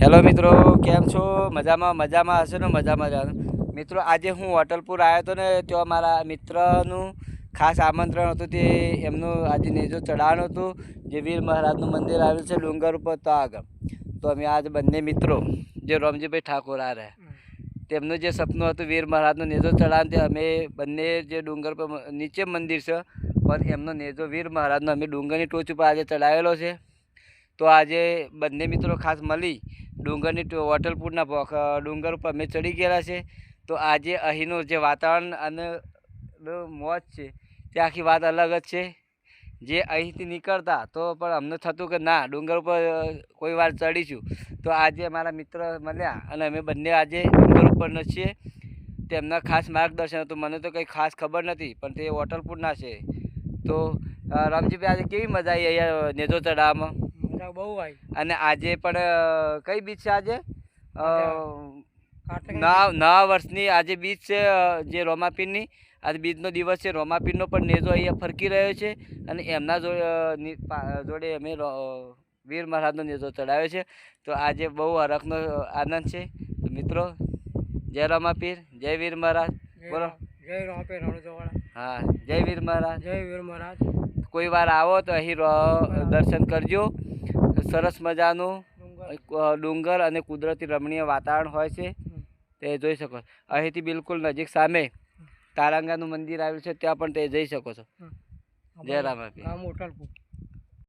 Hello મિત્રો, કેમ છો? મજામાં મજામાં હશે ને? મજામાં જવાનું મિત્રો, આજે હું હોટલપુર આવ્યો હતો ને, ત્યાં મારા મિત્રનું ખાસ આમંત્રણ હતું તે એમનું આજે નેજો ચઢાણ હતું, જે વીર મહારાજનું મંદિર આવેલું છે ડુંગર ઉપર તો આગળ. તો અમે આજે બંને મિત્રો, જે રોમજીભાઈ ઠાકોર આ રહ્યા, તેમનું જે સપનું હતું વીર મહારાજનો નેજો ચઢાણ તે અમે બંને જે ડુંગર પર નીચે મંદિર છે, પણ એમનો નેજો વીર મહારાજનો અમે ડુંગરની ટોચ ઉપર આજે ચડાવેલો છે. તો આજે બંને મિત્રો ખાસ મળી ડુંગરની વોટરપૂરના ડુંગર ઉપર અમે ચડી ગયેલા છે. તો આજે અહીંનું જે વાતાવરણ અને મોજ છે, તે આખી વાત અલગ જ છે. જે અહીંથી નીકળતા તો પણ અમને થતું કે ના, ડુંગર ઉપર કોઈ વાર ચડીશું. તો આજે અમારા મિત્ર મળ્યા અને અમે બંને આજે ડુંગર ઉપર છીએ તેમના ખાસ માર્ગદર્શન હતું. મને તો કંઈ ખાસ ખબર નથી, પણ તે વોટરપૂરના છે. તો રામજીભાઈ આજે કેવી મજા આવી અહીંયા નેજો ચડાવવામાં મજા બહુ આવી અને આજે પણ કઈ બીચ છે આજે? નવા વર્ષની આજે બીચ છે જે રોમાપીરની. આજે બીજનો દિવસ છે રોમાપીરનો પણ નેજો અહીંયા ફરકી રહ્યો છે અને એમના જોડે અમે વીર મહારાજનો નેજો ચડાવ્યો છે. તો આજે બહુ હરખનો આનંદ છે. તો મિત્રો જય રોમાપીર જય વીર મહારાજ. બોલો. જય રોમાપીર હા જય વીર મહારાજ. જય વીર મહારાજ. કોઈ વાર આવો તો અહીં દર્શન કરજો. સરસ મજાનું ડુંગર. અને કુદરતી રમણીય વાતાવરણ હોય છે. તે જોઈ શકો છો. અહીંથી બિલકુલ નજીક સામે તારાંગાનું મંદિર આવેલું છે. ત્યાં પણ તે જઈ શકો છો. જય. ગામ હોટલપુર.